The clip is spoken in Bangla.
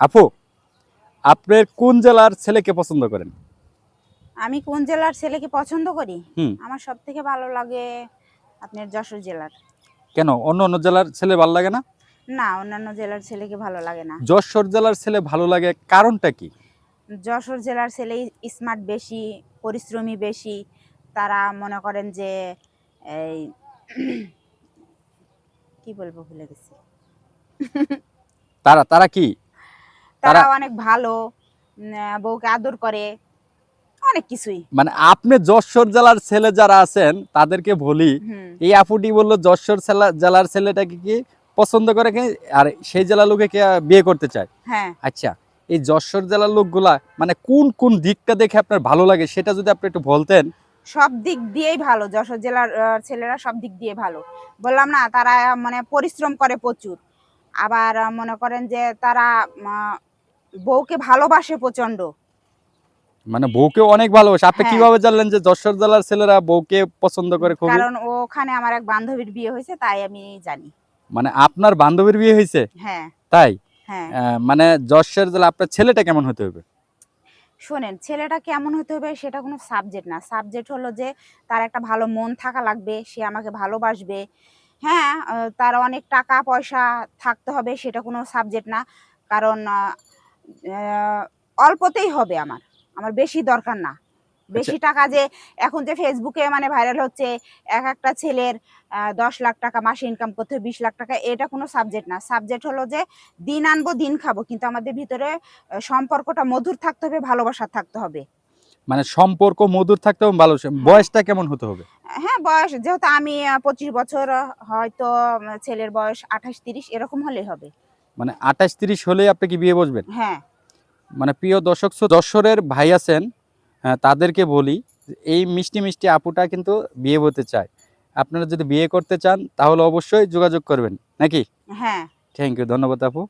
আপু আপনার কোন জেলার ছেলেকে পছন্দ করেন? আমি কোন জেলার ছেলেকে পছন্দ করি? হুম। আমার সব থেকে ভালো লাগে আপনার যশোর জেলার। কেন? অন্য অন্য জেলার ছেলে ভালো লাগে না? না অন্যান্য জেলার ছেলেকে ভালো লাগে না। যশোর জেলার ছেলে ভালো লাগে কারণটা কি? যশোর জেলার ছেলে স্মার্ট বেশি পরিশ্রমী বেশি তারা মনে করেন যে এই কি বলব ভুলে গেছি। তারা তারা কি? তারা অনেক ভালো বউকে আদর করে অনেক কিছুই। মানে আপনি যশোর জেলার ছেলে যারা আছেন তাদেরকে বলি এই আপুটি বলল যশোর জেলার ছেলেটাকে কি পছন্দ করে কি? আর সেই জেলার লোকে বিয়ে করতে চায়? হ্যাঁ। আচ্ছা এই যশোর জেলার লোকগুলা মানে কোন কোন দিকটা দেখে আপনার ভালো লাগে? সেটা যদি আপনি একটু বলতেন। সব দিক দিয়েই ভালো যশোর জেলার ছেলেরা সব দিক দিয়ে ভালো। বললাম না তারা মানে পরিশ্রম করে প্রচুর। আবার মনে করেন যে তারা বউকে ভালোবাসে প্রচণ্ড মানে বউকে অনেক ভালোবাসে। আপনি হ্যাঁ। কীভাবে জানলেন যে যশোর জেলার ছেলেরা বউকে পছন্দ করে খুবই? কারণ ওখানে আমার এক বান্ধবীর বিয়ে হয়েছে তাই আমি জানি। মানে আপনার বান্ধবীর বিয়ে হয়েছে? হ্যাঁ। তাই? হ্যাঁ। মানে যশোর জেলা আপনার ছেলেটা কেমন হতে হবে? শোনেন ছেলেটা কেমন হতে হবে সেটা কোনো সাবজেক্ট না। সাবজেক্ট হলো যে তার একটা ভালো মন থাকা লাগবে সে আমাকে ভালোবাসবে। হ্যাঁ তার অনেক টাকা পয়সা থাকতে হবে সেটা কোনো সাবজেক্ট না। কারণ অল্পতেই হবে আমার। আমার বেশি দরকার না। বেশি টাকা যে এখন যে ফেসবুকে মানে ভাইরাল হচ্ছে এক একটা ছেলের দশ লাখ টাকা মাসে ইনকাম করতে বিশ লাখ টাকা এটা কোনো সাবজেক্ট না। সাবজেক্ট হলো যে দিন আনব দিন খাব কিন্তু আমাদের ভিতরে সম্পর্কটা মধুর থাকতে হবে ভালোবাসা থাকতে হবে। মানে সম্পর্ক মধুর থাকতে হবে ভালো বয়সটা কেমন হতে হবে? হ্যাঁ বয়স যেহেতু আমি পঁচিশ বছর হয়তো ছেলের বয়স আঠাশ তিরিশ এরকম হলেই হবে। মানে আঠাশ তিরিশ হলেই আপনি কি বিয়ে বসবেন? হ্যাঁ। মানে প্রিয় দর্শক শ্রো- যশোরের ভাই আছেন হ্যাঁ, তাদেরকে বলি এই মিষ্টি মিষ্টি আপুটা কিন্তু বিয়ে হতে চায়। আপনারা যদি বিয়ে করতে চান তাহলে অবশ্যই যোগাযোগ করবেন। নাকি? হ্যাঁ। থ্যাংক ইউ ধন্যবাদ আপু।